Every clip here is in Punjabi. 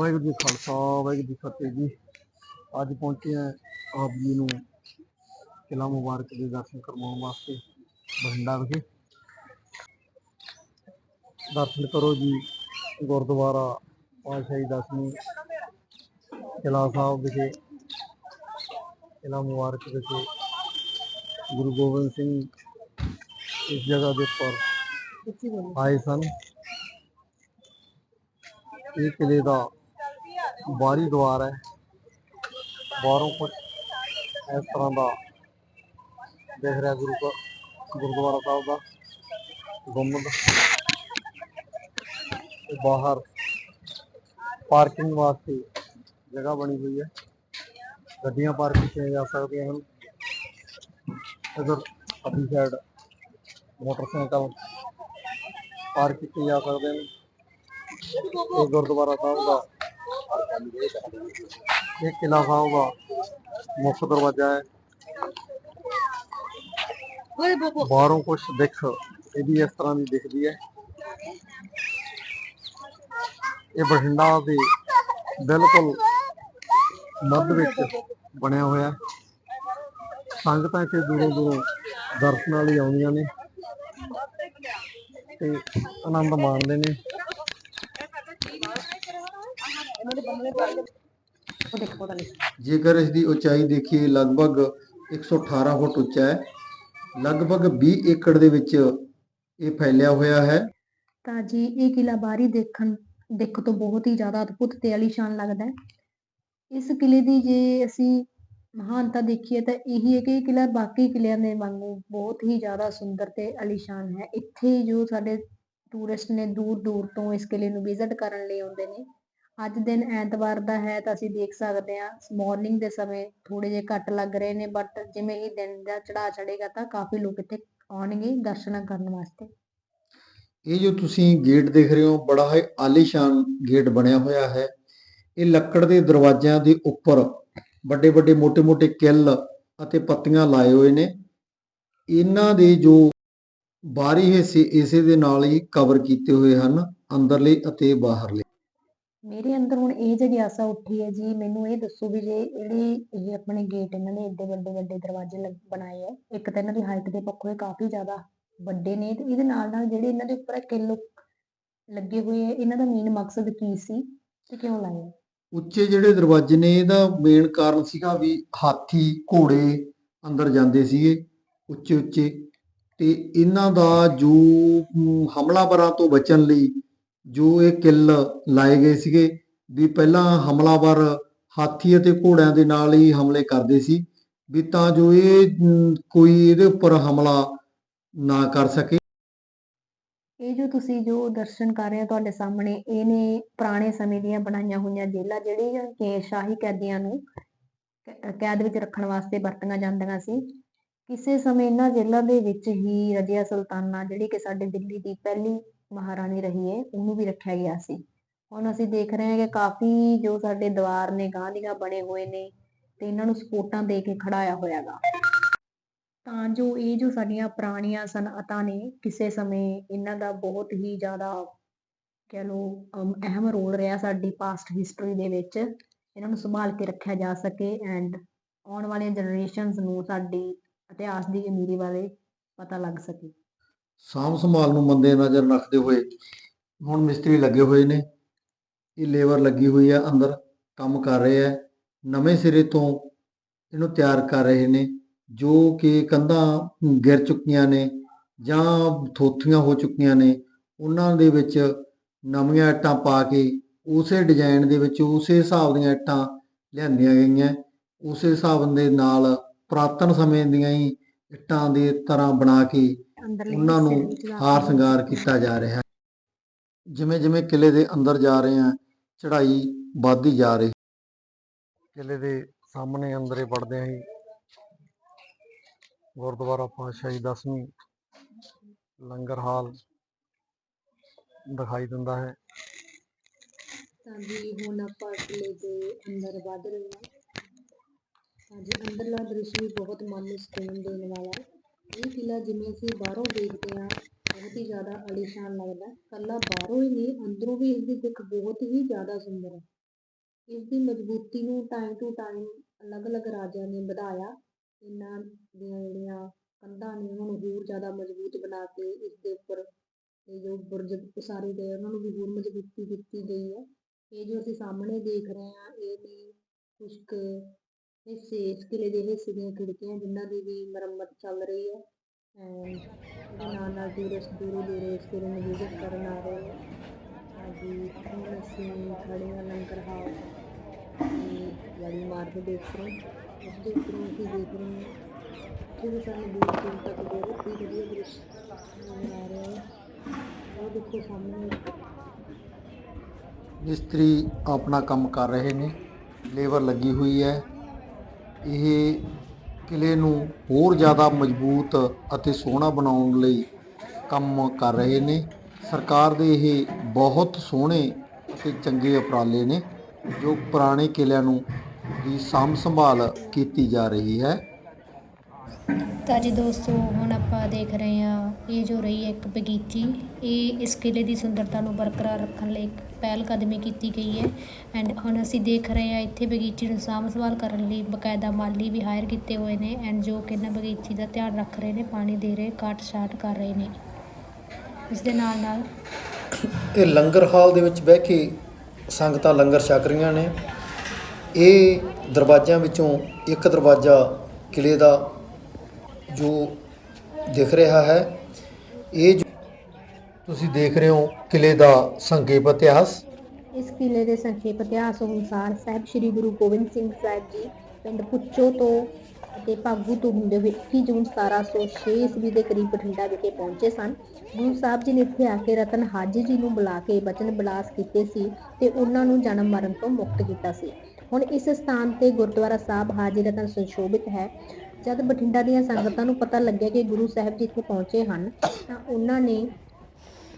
ਵਾਹਿਗੁਰੂ ਜੀ ਖਾਲਸਾ, ਵਾਹਿਗੁਰੂ ਜੀ ਫਤਿਹ ਜੀ। ਅੱਜ ਪਹੁੰਚੇ ਹਾਂ ਆਪ ਜੀ ਨੂੰ ਕਿਲ੍ਹਾ ਮੁਬਾਰਕ ਦੇ ਦਰਸ਼ਨ ਕਰਵਾਉਣ ਵਾਸਤੇ, ਬਠਿੰਡਾ ਵਿਖੇ। ਦਰਸ਼ਨ ਕਰੋ ਜੀ, ਗੁਰਦੁਆਰਾ ਪਾਤਸ਼ਾਹੀ ਦਸਵੀਂ ਕਿਲ੍ਹਾ ਸਾਹਿਬ ਵਿਖੇ, ਕਿਲ੍ਹਾ ਮੁਬਾਰਕ ਵਿਖੇ। ਗੁਰੂ ਗੋਬਿੰਦ ਸਿੰਘ ਇਸ ਜਗ੍ਹਾ ਦੇ ਉੱਪਰ ਆਏ ਸਨ। ਇਹ ਕਿਲੇ ਦਾ ਬਾਹਰੀ ਦੀਵਾਰ ਹੈ। ਬਾਹਰੋਂ ਕੁਝ ਇਸ ਤਰ੍ਹਾਂ ਦਾ ਦੇਖ ਰਿਹਾ ਗੁਰੂ ਘਰ, ਗੁਰਦੁਆਰਾ ਸਾਹਿਬ ਦਾ ਗੁੰਮਦ। ਬਾਹਰ ਪਾਰਕਿੰਗ ਵਾਸਤੇ ਜਗ੍ਹਾ ਬਣੀ ਹੋਈ ਹੈ। ਗੱਡੀਆਂ ਪਾਰਕ ਕੀਤੀਆਂ ਜਾ ਸਕਦੀਆਂ ਹਨ। ਇਧਰ ਆਪਣੀ ਸਾਈਡ ਮੋਟਰਸਾਈਕਲ ਪਾਰਕ ਕੀਤੇ ਜਾ ਸਕਦੇ ਨੇ ਇਹ ਗੁਰਦੁਆਰਾ ਸਾਹਿਬ ਦਾ ਇਹ ਕਿਲ੍ਹਾ ਸਾਹਿਬ ਦਾ ਮੁੱਖ ਦਰਵਾਜ਼ਾ ਹੈ। ਬਾਹਰੋਂ ਕੁਝ ਦਿੱਖ ਇਹਦੀ ਇਸ ਤਰ੍ਹਾਂ ਦੀ ਦਿਖਦੀ ਹੈ। ਇਹ ਬਠਿੰਡਾ ਦੇ ਬਿਲਕੁਲ ਮੱਧ ਵਿੱਚ ਬਣਿਆ ਹੋਇਆ। ਸੰਗਤਾਂ ਇੱਥੇ ਦੂਰੋਂ ਦੂਰੋਂ ਦਰਸ਼ਨਾਂ ਲਈ ਆਉਂਦੀਆਂ ਨੇ ਤੇ ਆਨੰਦ ਮਾਣਦੇ ਨੇ। ਜੇਕਰ ਇਸ ਦੀ ਉਚਾਈ ਦੇਖੀਏ ਲਗਭਗ 118 ਫੁੱਟ ਉੱਚਾ ਹੈ। ਲਗਭਗ 20 ਏਕੜ ਦੇ ਵਿੱਚ ਇਹ ਫੈਲਿਆ ਹੋਇਆ ਹੈ। ਤਾਂ ਜੀ ਇਹ ਕਿਲਾ ਦੇਖਣ ਦੇਖ ਤੋਂ ਬਹੁਤ ਹੀ ਜ਼ਿਆਦਾ ਅਦਭੁਤ ਤੇ ਆਲੀਸ਼ਾਨ ਲੱਗਦਾ ਹੈ। ਇਸ ਕਿਲੇ ਦੀ ਜੇ ਅਸੀਂ ਮਹਾਨਤਾ ਦੇਖੀਏ ਤਾਂ ਇਹੀ ਹੈ ਕਿ ਇਹ ਕਿਲਾ ਬਾਕੀ ਕਿਲਿਆਂ ਦੇ ਵਾਂਗੂ ਬਹੁਤ ਹੀ ਜ਼ਿਆਦਾ ਸੁੰਦਰ ਤੇ ਆਲੀਸ਼ਾਨ ਹੈ। ਇੱਥੇ ਜੋ ਸਾਡੇ ਟੂਰਿਸਟ ਨੇ ਦੂਰ ਦੂਰ ਤੋਂ ਇਸ ਕਿਲੇ ਨੂੰ ਵਿਜ਼ਿਟ ਕਰਨ ਲਈ ਆਉਂਦੇ ਨੇ ਅੱਜ ਦਿਨ ਐਤਵਾਰ ਦਾ ਹੈ ਤਾਂ ਅਸੀਂ ਦੇਖ ਸਕਦੇ ਹਾਂ ਮਾਰਨਿੰਗ ਦੇ ਸਮੇਂ ਥੋੜੇ ਜਿਹੇ ਘੱਟ ਲੱਗ ਰਹੇ ਨੇ ਬਟ ਜਿਵੇਂ ਹੀ ਦਿਨ ਦਾ ਚੜਾ ਚੜੇਗਾ ਤਾਂ ਕਾਫੀ ਲੋਕ ਇੱਥੇ ਆਉਣਗੇ ਦਰਸ਼ਨ ਕਰਨ ਵਾਸਤੇ। ਇਹ ਜੋ ਤੁਸੀਂ ਗੇਟ ਦੇਖ ਰਹੇ ਹੋ, ਬੜਾ ਹੀ ਆਲੀਸ਼ਾਨ ਗੇਟ ਬਣਿਆ ਹੋਇਆ ਹੈ। ਇਹ ਲੱਕੜ ਦੇ ਦਰਵਾਜ਼ਿਆਂ ਦੇ ਉੱਪਰ ਵੱਡੇ ਵੱਡੇ ਮੋٹے-ਮੋٹے ਕਿੱਲ ਅਤੇ ਪੱਤੀਆਂ ਲਾਏ ਹੋਏ ਨੇ। ਇਹਨਾਂ ਦੇ ਜੋ ਬਾਹਰੀ ਹਿੱਸੇ, ਇਸੇ ਦੇ ਨਾਲ ਹੀ ਕਵਰ ਕੀਤੇ ਹੋਏ ਹਨ, ਅੰਦਰਲੇ ਅਤੇ ਬਾਹਰਲੇ। ਮੇਰੇ ਅੰਦਰ ਹੁਣ ਇਹ ਜਿਗਿਆਸਾ ਉੱਠੀ ਹੈ ਜੀ, ਮੈਨੂੰ ਇਹ ਦੱਸੋ ਵੀ ਜੇ ਜਿਹੜੇ ਇਹ ਆਪਣੇ ਗੇਟ ਇਹਨਾਂ ਨੇ ਏਡੇ ਵੱਡੇ ਵੱਡੇ ਦਰਵਾਜ਼ੇ ਬਣਾਏ ਆ ਇੱਕ ਤਾਂ ਇਹਨਾਂ ਦੀ ਹਾਈਟ ਦੇ ਪੱਖੋਂ ਇਹ ਕਾਫੀ ਜ਼ਿਆਦਾ ਵੱਡੇ ਨੇ ਤੇ ਇਹਦੇ ਨਾਲ ਨਾਲ ਜਿਹੜੇ ਇਹਨਾਂ ਦੇ ਉੱਪਰ ਇਹ ਲੱਗੇ ਹੋਏ ਆ ਇਹਨਾਂ ਦਾ ਮੇਨ ਮਕਸਦ ਕੀ ਸੀ ਤੇ ਕਿਉਂ ਲਾਏ ਉੱਚੇ ਜਿਹੜੇ ਦਰਵਾਜ਼ੇ ਨੇ, ਇਹਦਾ ਮੇਨ ਕਾਰਨ ਸੀਗਾ ਵੀ ਹਾਥੀ ਘੋੜੇ ਅੰਦਰ ਜਾਂਦੇ ਸੀਗੇ ਉੱਚੇ ਉੱਚੇ ਤੇ ਇਹਨਾਂ ਦਾ ਜੋ ਹਮਲਾਵਰਾਂ ਤੋਂ ਬਚਣ ਲਈ ਜੋ ਇਹ ਕਿੱਲ ਲਾਏ ਗਏ ਸੀਗੇ, ਵੀ ਪਹਿਲਾਂ ਹਮਲਾਵਰ ਹਾਥੀ ਅਤੇ ਘੋੜਿਆਂ ਦੇ ਨਾਲ ਹੀ ਹਮਲੇ ਕਰਦੇ ਸੀ, ਵੀ ਤਾਂ ਜੋ ਇਹ ਕੋਈ ਇਹਦੇ ਉੱਪਰ ਹਮਲਾ ਨਾ ਕਰ ਸਕੇ। ਇਹ ਜੋ ਤੁਸੀਂ ਜੋ ਦਰਸ਼ਨ ਕਰ ਰਹੇ ਹੋ ਤੁਹਾਡੇ ਸਾਹਮਣੇ, ਇਹ ਨੇ ਪੁਰਾਣੇ ਸਮੇਂ ਦੀਆਂ ਬਣਾਈਆਂ ਹੋਈਆਂ ਜੇਲਾਂ ਜਿਹੜੀਆਂ ਕਿ ਸ਼ਾਹੀ ਕੈਦੀਆਂ ਨੂੰ ਕੈਦ ਵਿੱਚ ਰੱਖਣ ਵਾਸਤੇ ਵਰਤੀਆਂ ਜਾਂਦੀਆਂ ਸੀ। ਕਿਸੇ ਸਮੇਂ ਇਹਨਾਂ ਜੇਲਾਂ ਦੇ ਵਿੱਚ ਹੀ ਰਜੀਆ ਸੁਲਤਾਨਾ, ਜਿਹੜੀ ਕਿ ਸਾਡੇ ਦਿੱਲੀ ਦੀ ਪਹਿਲੀ ਮਹਾਰਾਣੀ ਰਹੀ ਹੈ ਉਹਨੂੰ ਵੀ ਰੱਖਿਆ ਗਿਆ ਸੀ। ਹੁਣ ਅਸੀਂ ਦੇਖ ਰਹੇ ਹਾਂ ਕਿ ਕਾਫੀ ਜੋ ਸਾਡੇ ਦੀਵਾਰ ਨੇ ਗਾਂ ਦੀਆਂ ਬਣੇ ਹੋਏ ਨੇ ਤੇ ਇਹਨਾਂ ਨੂੰ ਸਪੋਰਟਾਂ ਦੇ ਕੇ ਖੜਾਇਆ ਹੋਇਆਗਾ। ਤਾਂ ਜੋ ਇਹ ਜੋ ਸਾਡੀਆਂ ਪੁਰਾਣੀਆਂ ਸਨਅਤਾਂ ਨੇ ਕਿਸੇ ਸਮੇਂ ਇਹਨਾਂ ਦਾ ਬਹੁਤ ਹੀ ਜ਼ਿਆਦਾ ਕਹਿ ਲਓ ਅਮ, ਅਹਿਮ ਰੋਲ ਰਿਹਾ ਸਾਡੀ ਪਾਸਟ ਹਿਸਟਰੀ ਦੇ ਵਿੱਚ ਇਹਨਾਂ ਨੂੰ ਸੰਭਾਲ ਕੇ ਰੱਖਿਆ ਜਾ ਸਕੇ ਐਂਡ ਆਉਣ ਵਾਲੀਆਂ ਜਨਰੇਸ਼ਨਸ ਨੂੰ ਸਾਡੀ ਇਤਿਹਾਸ ਦੀ ਅਮੀਰੀ ਬਾਰੇ ਪਤਾ ਲੱਗ ਸਕੇ। ਸਾਂਭ ਸੰਭਾਲ ਨੂੰ ਮੰਦੇ ਨਜ਼ਰ ਰੱਖਦੇ ਹੋਏ, ਹੁਣ ਮਿਸਤਰੀ ਲੱਗੇ ਹੋਏ ਨੇ। ਇਹ ਲੇਬਰ ਲੱਗੀ ਹੋਈ ਹੈ ਅੰਦਰ ਕੰਮ ਕਰ ਰਹੇ ਹੈ ਨਵੇਂ ਸਿਰੇ ਤੋਂ ਇਹਨੂੰ ਤਿਆਰ ਕਰ ਰਹੇ ਨੇ, ਜੋ ਕਿ ਕੰਧਾਂ ਗਿਰ ਚੁੱਕੀਆਂ ਨੇ ਜਾਂ ਥੋਥੀਆਂ ਹੋ ਚੁੱਕੀਆਂ ਨੇ। ਉਹਨਾਂ ਦੇ ਵਿੱਚ ਨਵੀਆਂ ਇੱਟਾਂ ਪਾ ਕੇ ਉਸੇ ਡਿਜ਼ਾਈਨ ਦੇ ਵਿੱਚ ਉਸੇ ਹਿਸਾਬ ਦੀਆਂ ਇੱਟਾਂ ਲਿਆਂਦੀਆਂ ਗਈਆਂ। ਉਸੇ ਹਿਸਾਬ ਦੇ ਨਾਲ ਪੁਰਾਤਨ ਸਮੇਂ ਦੀਆਂ ਹੀ ਇੱਟਾਂ ਦੇ ਤਰ੍ਹਾਂ ਬਣਾ ਕੇ ਉਹਨਾਂ ਨੂੰ ਹਾਰ ਸ਼ਿੰਗਾਰ ਕੀਤਾ ਜਾ ਰਿਹਾ ਹੈ। ਜਿਵੇਂ ਜਿਵੇਂ ਕਿਲੇ ਦੇ ਅੰਦਰ ਜਾ ਰਹੇ ਹਾਂ ਚੜ੍ਹਾਈ ਵੱਧਦੀ ਜਾ ਰਹੀ। ਕਿਲੇ ਦੇ ਸਾਹਮਣੇ ਅੰਦਰੇ ਵੜਦਿਆਂ ਹੀ ਗੁਰਦੁਆਰਾ ਪਾਤਸ਼ਾਹੀ ਦਸਵੀਂ ਲੰਗਰ ਹਾਲ ਦਿਖਾਈ ਦਿੰਦਾ ਹੈ। ਤਾਂ ਜੀ ਹੁਣ ਆਪਾਂ ਕਿਲੇ ਦੇ ਅੰਦਰ ਵਧ ਰਹੇ ਹਾਂ। ਤਾਂ ਜੀ ਅੰਦਰਲਾ ਦ੍ਰਿਸ਼ ਵੀ ਬਹੁਤ ਮਨ ਨੂੰ ਸਕੂਨ ਦੇਣ ਵਾਲਾ ਹੈ। ਇਹ ਕਿਲਾ ਜਿਵੇਂ ਅਸੀਂ ਬਾਹਰੋਂ ਦੇਖਦੇ ਹਾਂ, ਬਹੁਤ ਹੀ ਜ਼ਿਆਦਾ ਆਲੀਸ਼ਾਨ ਲੱਗਦਾ ਇਕੱਲਾ ਬਾਹਰੋਂ ਹੀ ਨਹੀਂ, ਅੰਦਰੋਂ ਵੀ ਇਸਦੀ ਦਿੱਖ ਬਹੁਤ ਹੀ ਜ਼ਿਆਦਾ ਸੁੰਦਰ ਹੈ। ਇਸ ਦੀ ਮਜ਼ਬੂਤੀ ਨੂੰ ਟਾਈਮ ਟੂ ਟਾਈਮ ਅਲੱਗ-ਅਲੱਗ ਰਾਜਿਆਂ ਨੇ ਵਧਾਇਆ। ਇਹਨਾਂ ਦੀਆਂ ਜਿਹੜੀਆਂ ਕੰਧਾਂ ਨੇ, ਉਹਨਾਂ ਨੂੰ ਹੋਰ ਜ਼ਿਆਦਾ ਮਜ਼ਬੂਤ ਬਣਾ ਕੇ ਇਸ ਦੇ ਉੱਪਰ ਜੋ ਬੁਰਜ ਉਸਾਰੇ ਗਏ ਉਹਨਾਂ ਨੂੰ ਵੀ ਹੋਰ ਮਜ਼ਬੂਤੀ ਦਿੱਤੀ ਗਈ ਹੈ। ਇਹ ਜੋ ਅਸੀਂ ਸਾਹਮਣੇ ਦੇਖ ਰਹੇ ਹਾਂ, ਇਹ ਵੀ ਕੁਛ ਕੁ ਹਿੱਸੇ ਇਸ ਕਿਲ੍ਹੇ ਦੇ ਹਿੱਸੇ ਦੀਆਂ ਖਿੜਕੀਆਂ ਜਿਨ੍ਹਾਂ ਦੀ ਵੀ ਮੁਰੰਮਤ ਚੱਲ ਰਹੀ ਹੈ ਐਂਡ ਇਹਦੇ ਨਾਲ ਨਾਲ ਟੂਰਿਸਟ ਦੂਰੋਂ ਦੂਰੋਂ ਇਸ ਕਿਲ੍ਹੇ ਨੂੰ ਵਿਜ਼ਿਟ ਕਰਨ ਆ ਰਹੇ ਹੈ ਹਾਂਜੀ ਹੁਣ ਅਸੀਂ ਖੜੇ ਹਾਂ ਲੰਗਰ ਹਾਲ ਤੇ ਬੜੀ ਇਮਾਰਤ ਦੇਖ ਰਹੇ ਹਾਂ। ਉਸ ਦੇ ਉੱਪਰੋਂ ਅਸੀਂ ਦੇਖ ਰਹੇ ਹਾਂ ਇੱਥੇ ਵੀ ਸਾਨੂੰ ਦੂਰ ਦੂਰ ਤੱਕ ਬਹੁਤ ਹੀ ਵਧੀਆ ਦ੍ਰਿਸ਼ ਨਜ਼ਰ ਆ ਰਿਹਾ ਹੈ ਉਹ ਦੇਖੋ ਇਹ ਕਿਲੇ ਨੂੰ ਹੋਰ ਜ਼ਿਆਦਾ ਮਜ਼ਬੂਤ ਅਤੇ ਸੋਹਣਾ ਬਣਾਉਣ ਲਈ ਕੰਮ ਕਰ ਰਹੇ ਨੇ। ਸਰਕਾਰ ਦੇ ਇਹ ਬਹੁਤ ਸੋਹਣੇ ਅਤੇ ਚੰਗੇ ਉਪਰਾਲੇ ਨੇ, ਜੋ ਪੁਰਾਣੇ ਕਿਲਿਆਂ ਨੂੰ ਦੀ ਸਾਂਭ ਸੰਭਾਲ ਕੀਤੀ ਜਾ ਰਹੀ ਹੈ। ਤਾਂ ਜੀ ਦੋਸਤੋ, ਹੁਣ ਆਪਾਂ ਦੇਖ ਰਹੇ ਹਾਂ ਇਹ ਜੋ ਰਹੀ ਹੈ ਇੱਕ ਬਗੀਚੀ, ਇਹ ਇਸ ਕਿਲੇ ਦੀ ਸੁੰਦਰਤਾ ਨੂੰ ਬਰਕਰਾਰ ਰੱਖਣ ਲਈ ਇੱਕ ਪਹਿਲ ਕਦਮੀ ਕੀਤੀ ਗਈ ਹੈ। ਐਂਡ ਹੁਣ ਅਸੀਂ ਦੇਖ ਰਹੇ ਹਾਂ ਇੱਥੇ ਬਗੀਚੀ ਨੂੰ ਸਾਂਭ ਸੰਭਾਲ ਕਰਨ ਲਈ ਬਕਾਇਦਾ ਮਾਲੀ ਵੀ ਹਾਇਰ ਕੀਤੇ ਹੋਏ ਨੇ ਐਂਡ ਜੋ ਕਿ ਇਹਨਾਂ ਬਗੀਚੀ ਦਾ ਧਿਆਨ ਰੱਖ ਰਹੇ ਨੇ, ਪਾਣੀ ਦੇ ਰਹੇ ਕਾਟ ਛਾਟ ਕਰ ਰਹੇ ਨੇ। ਇਸ ਦੇ ਨਾਲ ਨਾਲ ਇਹ ਲੰਗਰ ਹਾਲ ਦੇ ਵਿੱਚ ਬਹਿ ਕੇ ਸੰਗਤਾਂ ਲੰਗਰ ਛਕ ਰਹੀਆਂ ਨੇ। ਇਹ ਦਰਵਾਜ਼ਿਆਂ ਵਿੱਚੋਂ ਇੱਕ ਦਰਵਾਜ਼ਾ ਕਿਲੇ ਦਾ ਜੋ ਦਿਖ ਰਿਹਾ ਹੈ ਇਹ ਜੋ ਤੁਸੀਂ ਦੇਖ ਰਹੇ ਹੋ ਕਿਲੇ ਦਾ ਸੰਖੇਪ ਇਤਿਹਾਸ। ਇਸ ਕਿਲ੍ਹੇ ਦੇ ਸੰਖੇਪ ਇਤਿਹਾਸ ਅਨੁਸਾਰ ਸਾਹਿਬ ਸ੍ਰੀ ਗੁਰੂ ਗੋਬਿੰਦ ਸਿੰਘ ਸਾਹਿਬ ਜੀ ਪਿੰਡ ਪੁੱਚੋ ਤੋਂ ਅਤੇ ਭਾਗੂ ਤੋਂ ਹੁੰਦੇ ਹੋਏ 21 ਜੂਨ 1706 ਈਸਵੀ ਦੇ ਕਰੀਬ ਬਠਿੰਡਾ ਵਿਖੇ ਪਹੁੰਚੇ ਸਨ। ਗੁਰੂ ਸਾਹਿਬ ਜੀ ਨੇ ਇੱਥੇ ਆ ਕੇ ਰਤਨ ਹਾਜੀ ਜੀ ਨੂੰ ਬੁਲਾ ਕੇ ਬਚਨ ਬਿਲਾਸ ਕੀਤੇ ਸੀ ਤੇ ਉਹਨਾਂ ਨੂੰ ਜਨਮ ਮਰਨ ਤੋਂ ਮੁਕਤ ਕੀਤਾ ਸੀ। ਹੁਣ ਇਸ ਸਥਾਨ ਤੇ ਗੁਰਦੁਆਰਾ ਸਾਹਿਬ ਹਾਜੀ ਰਤਨ ਸੰਸ਼ੋਭਿਤ ਹੈ। ਜਦ ਬਠਿੰਡਾ ਦੀਆਂ ਸੰਗਤਾਂ ਨੂੰ ਪਤਾ ਲੱਗਿਆ ਕਿ ਗੁਰੂ ਸਾਹਿਬ ਜੀ ਇੱਥੇ ਪਹੁੰਚੇ ਹਨ, ਤਾਂ ਉਹਨਾਂ ਨੇ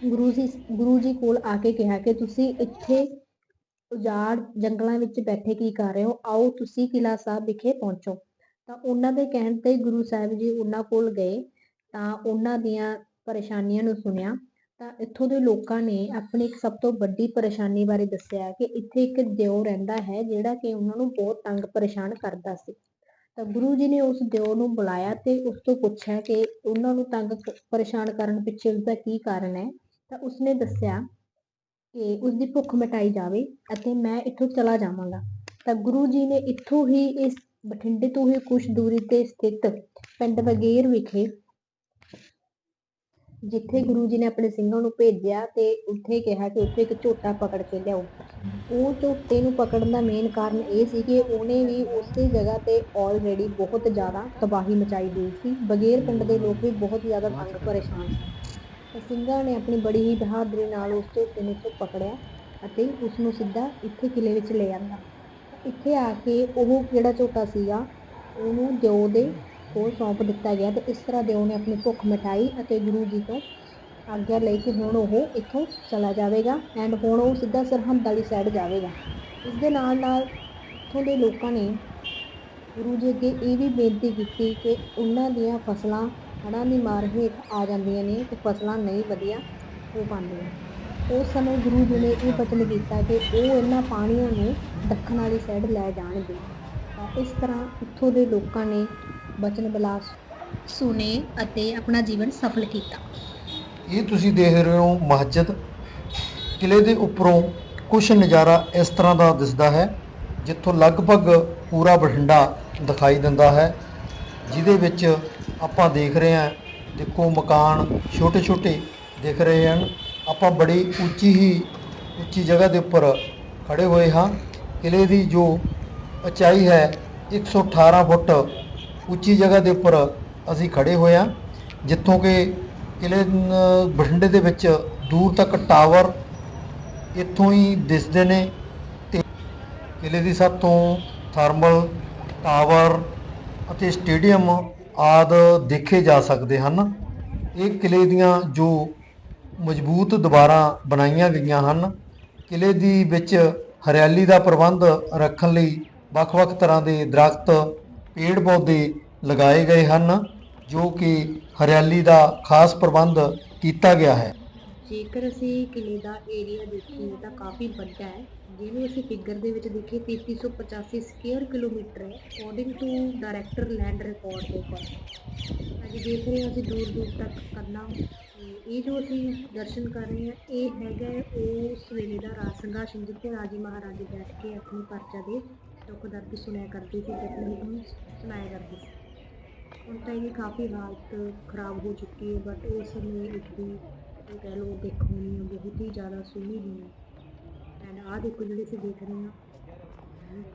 ਗੁਰੂ ਜੀ ਗੁਰੂ ਜੀ ਕੋਲ ਆ ਕੇ ਕਿਹਾ ਕਿ ਤੁਸੀਂ ਇੱਥੇ ਉਜਾੜ ਜੰਗਲਾਂ ਵਿੱਚ ਬੈਠੇ ਕੀ ਕਰ ਰਹੇ ਹੋ? ਆਓ ਤੁਸੀਂ ਕਿਲ੍ਹਾ ਸਾਹਿਬ ਵਿਖੇ ਪਹੁੰਚੋ। ਤਾਂ ਉਹਨਾਂ ਦੇ ਕਹਿਣ ਤੇ ਗੁਰੂ ਸਾਹਿਬ ਜੀ ਉਹਨਾਂ ਕੋਲ ਗਏ, ਤਾਂ ਉਹਨਾਂ ਦੀਆਂ ਪਰੇਸ਼ਾਨੀਆਂ ਨੂੰ ਸੁਣਿਆ। ਤਾਂ ਇੱਥੋਂ ਦੇ ਲੋਕਾਂ ਨੇ ਆਪਣੀ ਇੱਕ ਸਭ ਤੋਂ ਵੱਡੀ ਪਰੇਸ਼ਾਨੀ ਬਾਰੇ ਦੱਸਿਆ ਕਿ ਇੱਥੇ ਇੱਕ ਦਿਓ ਰਹਿੰਦਾ ਹੈ ਜਿਹੜਾ ਕਿ ਉਹਨਾਂ ਨੂੰ ਬਹੁਤ ਤੰਗ ਪਰੇਸ਼ਾਨ ਕਰਦਾ ਸੀ। ਤਾਂ ਗੁਰੂ ਜੀ ਨੇ ਉਸ ਦਿਓ ਨੂੰ ਬੁਲਾਇਆ ਤੇ ਉਸ ਤੋਂ ਪੁੱਛਿਆ ਕਿ ਉਹਨਾਂ ਨੂੰ ਤੰਗ ਕ- ਪਰੇਸ਼ਾਨ ਕਰਨ ਪਿੱਛੇ ਉਸਦਾ ਕੀ ਕਾਰਨ ਹੈ? ਤਾਂ ਉਸਨੇ ਦੱਸਿਆ ਕਿ ਉਸਦੀ ਭੁੱਖ ਮਿਟਾਈ ਜਾਵੇ ਅਤੇ ਮੈਂ ਇੱਥੋਂ ਚਲਾ ਜਾਵਾਂਗਾ। ਤਾਂ ਗੁਰੂ ਜੀ ਨੇ ਇੱਥੋਂ ਹੀ ਇਸ ਬਠਿੰਡੇ ਤੋਂ ਹੀ ਕੁਝ ਦੂਰੀ ਤੇ ਸਥਿਤ ਪਿੰਡ ਵਗੇਰ ਵਿਖੇ ਜਿੱਥੇ ਗੁਰੂ ਜੀ ਨੇ ਆਪਣੇ ਸਿੰਘਾਂ ਨੂੰ ਭੇਜਿਆ ਤੇ ਉੱਥੇ ਕਿਹਾ ਕਿ ਉੱਥੇ ਇੱਕ ਝੋਟਾ ਪਕੜ ਕੇ ਲਿਆਓ। ਉਹ ਝੋਟੇ ਨੂੰ ਪਕੜਨ ਦਾ ਮੇਨ ਕਾਰਨ ਇਹ ਸੀ ਕਿ ਉਹਨੇ ਵੀ ਉਸੇ ਜਗ੍ਹਾ ਤੇ ਆਲਰੇਡੀ ਬਹੁਤ ਜ਼ਿਆਦਾ ਤਬਾਹੀ ਮਚਾਈ ਹੋਈ ਸੀ। ਬਗੇਰ ਪਿੰਡ ਦੇ ਲੋਕ ਵੀ ਬਹੁਤ ਜ਼ਿਆਦਾ ਤੰਗ ਪਰੇਸ਼ਾਨ ਸਨ ਤਾਂ ਸਿੰਘਾਂ ਨੇ ਆਪਣੀ ਬੜੀ ਹੀ ਬਹਾਦਰੀ ਨਾਲ ਉਸ ਝੋਟੇ ਨੂੰ ਪਕੜਿਆ ਅਤੇ ਉਸ ਨੂੰ ਸਿੱਧਾ ਇੱਥੇ ਕਿਲੇ ਵਿੱਚ ਲੈ ਆਂਦਾ। ਇੱਥੇ ਆ ਕੇ ਉਹ ਜਿਹੜਾ ਝੋਟਾ ਸੀਗਾ? ਉਹਨੂੰ ਦਿਓ ਦੇ ਕੋਲ ਸੌਂਪ ਦਿੱਤਾ ਗਿਆ ਤੇ ਇਸ ਤਰ੍ਹਾਂ ਦਿਓ ਨੇ ਆਪਣੀ ਭੁੱਖ ਮਿਟਾਈ ਅਤੇ ਗੁਰੂ ਜੀ ਤੋਂ ਆਗਿਆ ਲਈ ਕਿ ਹੁਣ ਉਹ ਇੱਥੋਂ ਚਲਾ ਜਾਵੇਗਾ ਐਂਡ ਹੁਣ ਉਹ ਸਿੱਧਾ ਸਰਹੰਦ ਵਾਲੀ ਸਾਈਡ ਜਾਵੇਗਾ। ਇਸ ਦੇ ਨਾਲ ਨਾਲ ਇੱਥੋਂ ਦੇ ਲੋਕਾਂ ਨੇ ਗੁਰੂ ਜੀ ਅੱਗੇ ਇਹ ਵੀ ਬੇਨਤੀ ਕੀਤੀ ਕਿ ਉਹਨਾਂ ਦੀਆਂ ਫਸਲਾਂ ਹੜ੍ਹਾਂ ਦੀ ਮਾਰ ਹੇਠ ਆ ਜਾਂਦੀਆਂ ਨੇ ਤੇ ਫਸਲਾਂ ਨਹੀਂ ਵਧੀਆ ਹੋ ਪਾਉਂਦੀਆਂ। ਉਸ ਸਮੇਂ ਗੁਰੂ ਜੀ ਨੇ ਇਹ ਬਚਨ ਕੀਤਾ ਕਿ ਉਹ ਇਹਨਾਂ ਪਾਣੀਆਂ ਨੂੰ ਦੱਖਣ ਵਾਲੀ ਸਾਈਡ ਲੈ ਜਾਣਗੇ। ਤਾਂ ਇਸ ਤਰ੍ਹਾਂ ਇੱਥੋਂ ਦੇ ਲੋਕਾਂ ਨੇ ਬਚਨ ਬਿਲਾਸ ਸੁਨੇ ਅਤੇ ਆਪਣਾ ਜੀਵਨ ਸਫਲ ਕੀਤਾ। ਇਹ ਤੁਸੀਂ ਦੇਖ ਰਹੇ ਹੋ ਮਸਜਿਦ? ਕਿਲੇ ਦੇ ਉੱਪਰੋਂ ਕੁਝ ਨਜ਼ਾਰਾ ਇਸ ਤਰ੍ਹਾਂ ਦਾ ਦਿਸਦਾ ਹੈ, ਜਿੱਥੋਂ ਲਗਭਗ ਪੂਰਾ ਬਠਿੰਡਾ ਦਿਖਾਈ ਦਿੰਦਾ ਹੈ, ਜਿਹਦੇ ਵਿੱਚ ਆਪਾਂ ਦੇਖ ਰਹੇ ਹਾਂ ਦੇਖੋ ਮਕਾਨ ਛੋਟੇ ਛੋਟੇ ਦਿਖ ਰਹੇ ਹਨ। ਆਪਾਂ ਬੜੀ ਉੱਚੀ ਹੀ ਉੱਚੀ ਜਗ੍ਹਾ ਦੇ ਉੱਪਰ ਖੜੇ ਹੋਏ ਹਾਂ। ਕਿਲੇ ਦੀ ਜੋ ਉਚਾਈ ਹੈ 118 ਫੁੱਟ ਉੱਚੀ ਜਗ੍ਹਾ ਦੇ ਉੱਪਰ ਅਸੀਂ ਖੜੇ ਹੋਏ ਹਾਂ, ਜਿੱਥੋਂ ਕਿ ਕਿਲੇ ਬਠਿੰਡੇ ਦੇ ਵਿੱਚ ਦੂਰ ਤੱਕ ਟਾਵਰ ਇੱਥੋਂ ਹੀ ਦਿਸਦੇ ਨੇ ਤੇ ਕਿਲੇ ਦੀ ਸਭ ਤੋਂ ਥਰਮਲ ਟਾਵਰ ਅਤੇ ਸਟੇਡੀਅਮ ਆਦ ਦੇਖੇ ਜਾ ਸਕਦੇ ਹਨ। ਇਹ ਕਿਲੇ ਦੀਆਂ ਜੋ ਮਜ਼ਬੂਤ ਦੀਵਾਰਾਂ ਬਣਾਈਆਂ ਗਈਆਂ ਹਨ, ਕਿਲੇ ਦੀ ਵਿੱਚ ਹਰਿਆਲੀ ਦਾ ਪ੍ਰਬੰਧ ਰੱਖਣ ਲਈ ਵੱਖ-ਵੱਖ ਤਰ੍ਹਾਂ ਦੇ ਦਰਖਤ ਪੇੜ ਪੌਦੇ ਲਗਾਏ ਗਏ ਹਨ, ਜੋ ਕਿ ਹਰਿਆਲੀ ਦਾ ਖਾਸ ਪ੍ਰਬੰਧ ਕੀਤਾ ਗਿਆ ਹੈ। ਜੇਕਰ ਅਸੀਂ ਕਿਲੇ ਦਾ ਏਰੀਆ ਦੇਖੀਏ ਤਾਂ ਕਾਫੀ ਵੱਡਾ ਹੈ। ਜਿਹਨੂੰ ਅਸੀਂ ਫਿਗਰ ਦੇ ਵਿੱਚ ਦੇਖੀਏ 3385 ਸਕੁਅਰ ਕਿਲੋਮੀਟਰ ਹੈ। According to director land record ਦੇ ਉੱਪਰ ਅੱਜ ਦੇਖ ਰਹੇ ਹਾਂ ਅਸੀਂ ਦੂਰ ਦੂਰ ਤੱਕ ਕੰਨਾਂ ਇਹ ਜੋ ਅਸੀਂ ਦਰਸ਼ਨ ਕਰ ਰਹੇ ਹਾਂ, ਇਹ ਹੈਗਾ ਉਹ ਸਵੇਰੇ ਦਾ ਰਾਜ ਸੰਘਰਸ਼ ਜਿੱਥੇ ਰਾਜੇ ਮਹਾਰਾਜੇ ਬੈਠ ਕੇ ਆਪਣੀ ਪਰਚਾ ਦੇ ਦੁੱਖ ਦਰਦ ਸੁਣਿਆ ਕਰਦੀ ਸੀ ਤੇ ਆਪਣੇ ਸੁਣਾਇਆ ਕਰਦੀ ਸੀ। ਹੁਣ ਤਾਂ ਇਹ ਕਾਫੀ ਹਾਲਤ ਖਰਾਬ ਹੋ ਚੁੱਕੀ ਹੈ ਬਟ ਉਸ ਸਮੇਂ ਇਸਦੀ ਕਹਿ ਲਓ ਦੇਖ ਹੋਣੀ ਬਹੁਤ ਹੀ ਜ਼ਿਆਦਾ ਸੋਹਣੀ ਹੋਣੀ ਐਂਡ ਆਹ ਦੇਖੋ ਜਿਹੜੇ ਅਸੀਂ ਦੇਖ ਰਹੇ ਹਾਂ।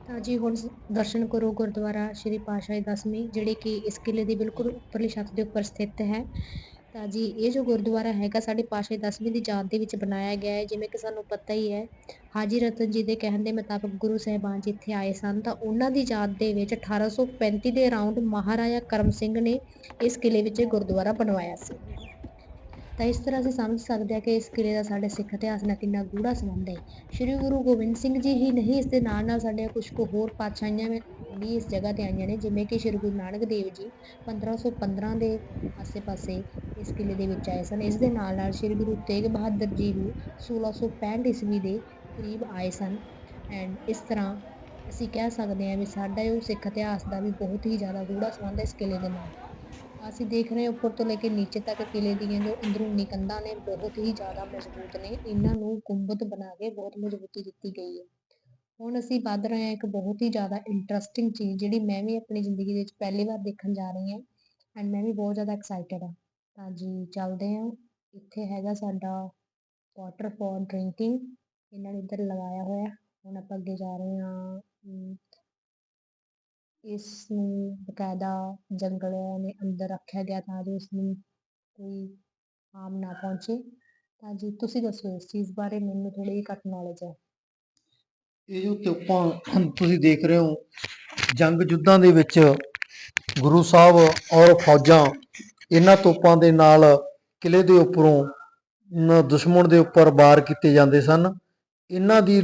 ਤਾਂ ਜੀ ਹੁਣ ਦਰਸ਼ਨ ਕਰੋ ਗੁਰਦੁਆਰਾ ਸ਼੍ਰੀ ਪਾਤਸ਼ਾਹੀ ਦਸਵੀਂ, ਜਿਹੜੇ ਕਿ ਇਸ ਕਿਲੇ ਦੀ ਬਿਲਕੁਲ ਉੱਪਰਲੀ ਛੱਤ ਦੇ ਉੱਪਰ ਸਥਿਤ ਹੈ। ਤਾਂ ਜੀ, ਇਹ ਜੋ ਗੁਰਦੁਆਰਾ ਹੈਗਾ, ਸਾਡੇ ਪਾਤਸ਼ਾਹੀ ਦਸਵੀਂ ਦੀ ਯਾਦ ਦੇ ਵਿੱਚ ਬਣਾਇਆ ਗਿਆ ਹੈ, ਜਿਵੇਂ ਕਿ ਸਾਨੂੰ ਪਤਾ ਹੀ ਹੈ। ਹਾਜੀ ਰਤਨ ਜੀ ਦੇ ਕਹਿਣ ਦੇ ਮੁਤਾਬਕ ਗੁਰੂ ਸਾਹਿਬਾਨ ਜੀ ਇੱਥੇ ਆਏ ਸਨ, ਤਾਂ ਉਹਨਾਂ ਦੀ ਯਾਦ ਦੇ ਵਿੱਚ 1835 ਦੇ ਅਰਾਊਂਡ ਮਹਾਰਾਜਾ ਕਰਮ ਸਿੰਘ ਨੇ ਇਸ ਕਿਲੇ ਵਿੱਚ ਗੁਰਦੁਆਰਾ ਬਣਵਾਇਆ ਸੀ। ਤਾਂ ਇਸ ਤਰ੍ਹਾਂ ਅਸੀਂ ਸਮਝ ਸਕਦੇ ਹਾਂ ਕਿ ਇਸ ਕਿਲੇ ਦਾ ਸਾਡੇ ਸਿੱਖ ਇਤਿਹਾਸ ਨਾਲ ਕਿੰਨਾ ਗੂੜਾ ਸੰਬੰਧ ਹੈ। ਸ਼੍ਰੀ ਗੁਰੂ ਗੋਬਿੰਦ ਸਿੰਘ ਜੀ ਹੀ ਨਹੀਂ, ਇਸ ਦੇ ਨਾਲ ਨਾਲ ਸਾਡੇ ਕੁਝ ਕੁ ਹੋਰ ਪਾਤਸ਼ਾਹੀਆਂ ਵੀ ਇਸ ਜਗ੍ਹਾ ਤੇ ਆਈਆਂ ਨੇ, ਜਿਵੇਂ ਕਿ ਸ਼੍ਰੀ ਗੁਰੂ ਨਾਨਕ ਦੇਵ ਜੀ 1515 ਦੇ ਆਸੇ-ਪਾਸੇ ਇਸ ਕਿਲ੍ਹੇ ਦੇ ਵਿੱਚ ਆਏ ਸਨ। ਇਸ ਦੇ ਨਾਲ ਨਾਲ ਸ਼੍ਰੀ ਗੁਰੂ ਤੇਗ ਬਹਾਦਰ ਜੀ ਵੀ 1665 ਈਸਵੀ ਦੇ ਕਰੀਬ ਆਏ ਸਨ। ਐਂਡ ਇਸ ਤਰ੍ਹਾਂ ਅਸੀਂ ਕਹਿ ਸਕਦੇ ਹਾਂ ਵੀ ਸਾਡਾ ਜੋ ਸਿੱਖ ਇਤਿਹਾਸ ਦਾ ਵੀ ਬਹੁਤ ਹੀ ਜ਼ਿਆਦਾ ਗੂੜਾ ਸੰਬੰਧ ਹੈ ਇਸ ਕਿਲ੍ਹੇ ਦੇ ਨਾਲ। ਅਸੀਂ ਦੇਖ ਰਹੇ ਉੱਪਰ ਤੋਂ ਲੈ ਕੇ ਨੀਚੇ ਤੱਕ ਕਿਲ੍ਹੇ ਦੀਆਂ ਜੋ ਅੰਦਰੂਨੀ ਕੰਧਾਂ ਨੇ, ਬਹੁਤ ਹੀ ਜ਼ਿਆਦਾ ਮਜ਼ਬੂਤ ਨੇ। ਇਹਨਾਂ ਨੂੰ ਗੁੰਬਦ ਬਣਾ ਕੇ ਬਹੁਤ ਮਜ਼ਬੂਤੀ ਦਿੱਤੀ ਗਈ ਹੈ। ਹੁਣ ਅਸੀਂ ਵੱਧ ਰਹੇ ਹਾਂ ਇੱਕ ਬਹੁਤ ਹੀ ਜ਼ਿਆਦਾ ਇੰਟਰਸਟਿੰਗ ਚੀਜ਼ ਜਿਹੜੀ ਮੈਂ ਵੀ ਆਪਣੀ ਜ਼ਿੰਦਗੀ ਦੇ ਵਿੱਚ ਪਹਿਲੀ ਵਾਰ ਦੇਖਣ ਜਾ ਰਹੀ ਹਾਂ ਐਂਡ ਮੈਂ ਵੀ ਬਹੁਤ ਜ਼ਿਆਦਾ ਐਕਸਾਈਟਿਡ ਹਾਂ। ਤਾਂ ਜੀ ਚੱਲਦੇ ਹਾਂ। ਇੱਥੇ ਹੈਗਾ ਸਾਡਾ ਵਾਟਰ ਫੋਰ ਡਰਿੰਕਿੰਗ ਇਹਨਾਂ ਨੇ ਇੱਧਰ ਲਗਾਇਆ ਹੋਇਆ। ਹੁਣ ਆਪਾਂ ਅੱਗੇ ਜਾ ਰਹੇ ਹਾਂ। ਇਸ ਨੂੰ ਬਕਾਇਦਾ ਜੰਗਲਾਂ ਦੇ ਅੰਦਰ ਰੱਖਿਆ ਗਿਆ ਤਾਂ ਜੋ ਇਸ ਨੂੰ ਕੋਈ ਆਮ ਨਾ ਪਹੁੰਚੇ। ਤਾਂ ਜੀ ਤੁਸੀਂ ਦੱਸੋ ਇਸ ਚੀਜ਼ ਬਾਰੇ, ਮੈਨੂੰ ਥੋੜੀ ਜਿਹੀ ਘੱਟ ਨੌਲੇਜ ਹੈ। ਇਹ ਜੋ ਤੋਪਾਂ ਤੁਸੀਂ ਦੇਖ ਰਹੇ ਹੋ ਜੰਗ ਯੁੱਧਾਂ ਦੇ ਵਿੱਚ ਗੁਰੂ ਸਾਹਿਬ ਔਰ ਫੌਜਾਂ ਇਹਨਾਂ ਤੋਪਾਂ ਦੇ ਨਾਲ ਕਿਲੇ ਦੇ ਉੱਪਰੋਂ ਦੁਸ਼ਮਣ ਦੇ ਉੱਪਰ ਵਾਰ ਕੀਤੇ ਜਾਂਦੇ ਸਨ। ਇਹਨਾਂ ਦੀ